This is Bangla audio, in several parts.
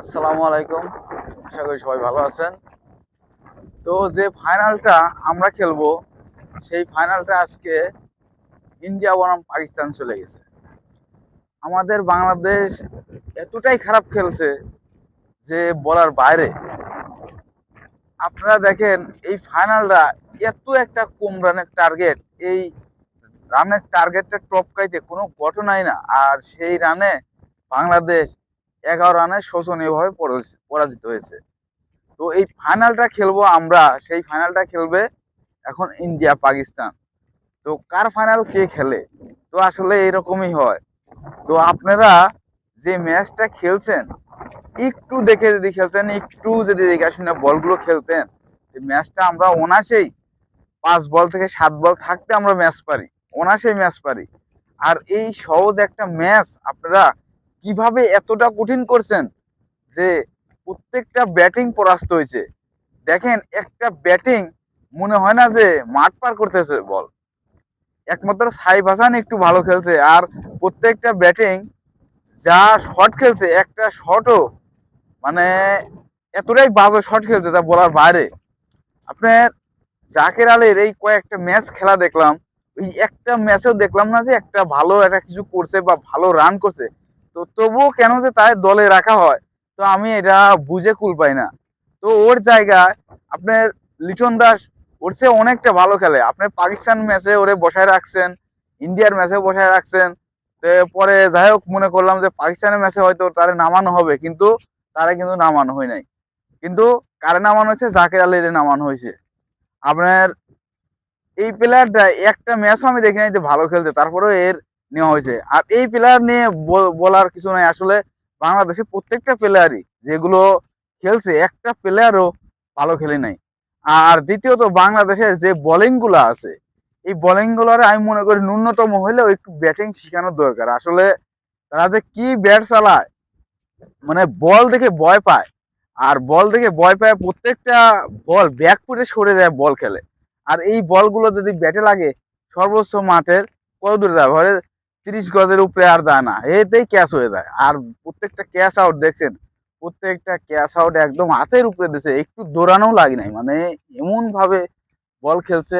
আসসালামু আলাইকুম। আশা করি সবাই ভালো আছেন। তো যে ফাইনালটা আমরা খেলব, সেই ফাইনালটা আজকে ইন্ডিয়া বনাম পাকিস্তান চলে গেছে। আমাদের বাংলাদেশ এতটাই খারাপ খেলছে যে বলার বাইরে। আপনারা দেখেন, এই ফাইনালটা এত একটা কম রানের টার্গেট এই রানের টার্গেটটা টপকাইতে কোনো ঘটনাই না। আর সেই রানে বাংলাদেশ এগারো রানে পরাজ- পরাজিত হয়েছে। তো এই ফাইনালটা খেলব আমরা, সেই ফাইনালটা খেলবে এখন ইন্ডিয়া, পাকিস্তান। তো কার ফাইনাল কে খেলে? তো আসলে এরকমই হয়। তো আপনারা যে ম্যাচটা খেলছেন, একটু দেখে যদি খেলতেন, একটু যদি দেখে শুনে বলগুলো খেলতেন ম্যাচটা আমরা অনাসেই পাঁচ বল থেকে সাত বল থাকতে আমরা ম্যাচ পারি অনাসেই ম্যাচ পারি। আর এই সহজ একটা ম্যাচ আপনারা কীভাবে এতটা কঠিন করছেন যে প্রত্যেকটা ব্যাটিং পরাস্ত হয়েছে? দেখেন, একটা ব্যাটিং মনে হয় না যে মাঠ পার করতেছে বল। একমাত্র সাইফ হাসান একটু ভালো খেলছে আর প্রত্যেকটা ব্যাটিং যা শট খেলছে, একটা শটও মানে এতটাই বাজে শট খেলছে তা বলার বাইরে। আপনার জাকের আলের এই কয়েকটা ম্যাচ খেলা দেখলাম ওই একটা ম্যাচেও দেখলাম না যে একটা ভালো একটা কিছু করছে বা ভালো রান করছে। তো তবুও কেন যে তাই দলে রাখা হয়, তো আমি এটা বুঝে কুল পাই না। তো ওর জায়গায় আপনার লিটন দাস, ওর চেয়ে অনেকটা ভালো খেলে। আপনি পাকিস্তান ম্যাচে ওরে বসায় রাখছেন, ইন্ডিয়ার ম্যাচে বসায় রাখছেন পরে যাই হোক মনে করলাম যে পাকিস্তানের ম্যাচে হয়তো তারে নামানো হবে, কিন্তু তারে কিন্তু নামানো হয় নাই। কিন্তু কারে নামানো হয়েছে? জাকের আলীর নামানো হয়েছে। আপনার এই প্লেয়ারটা একটা ম্যাচও আমি দেখি নাই যে ভালো খেলছে, তারপরেও এর নেওয়া হয়েছে। আর এই প্লেয়ার নিয়ে বলার কিছু নাই। আসলে বাংলাদেশের প্রত্যেকটা প্লেয়ারই যেগুলো খেলছে, একটা প্লেয়ারও ভালো খেলে নাই। আর দ্বিতীয়ত বাংলাদেশের যে বোলিংগুলো আছে, এই বোলিংগুলোর আমি মনে করি ন্যূনতম হলেও একটু ব্যাটিং শেখানোর দরকার। আসলে তারা যে কি ব্যাট চালায় মানে বল দেখে ভয় পায়। আর বল দেখে ভয় পায় প্রত্যেকটা বল ব্যাক ফুটে সরে যায় বল খেলে। আর এই বলগুলো যদি ব্যাটে লাগে, সর্বোচ্চ মাঠের কত দূরে যাবে তিরিশ গজের উপরে আর যায় না, এতেই ক্যাচ হয়ে যায়। আর প্রত্যেকটা ক্যাশ আউট দেখছেন? প্রত্যেকটা ক্যাশ আউট একদম হাতের উপরে দিছে, একটু দৌড়ানোও লাগে নাই। মানে এমন ভাবে বল খেলছে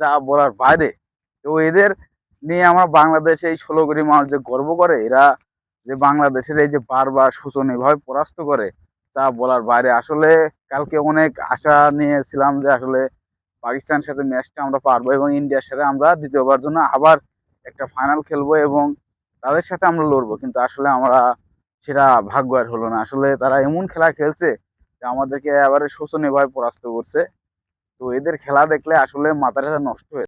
যা বলার বাইরে। তো এদের নিয়ে আমরা বাংলাদেশে এই ষোলো কোটি মানুষ যে গর্ব করে, এরা যে বাংলাদেশের এই যে বারবার শোচনীয়ভাবে পরাস্ত করে, তা বলার বাইরে। আসলে কালকে অনেক আশা নিয়েছিলাম যে আসলে পাকিস্তানের সাথে ম্যাচটা আমরা পারব এবং ইন্ডিয়ার সাথে আমরা দ্বিতীয়বার জন্য আবার একটা ফাইনাল খেলব এবং তাদের সাথে আমরা লড়বো। কিন্তু আসলে আমরা সেটা ভাগ্য আর হলো না। আসলে তারা এমন খেলা খেলছে যে আমাদেরকে এবারে শোষণীয়ভাবে পরাস্ত করছে। তো এদের খেলা দেখলে আসলে মাথাটা নষ্ট হয়ে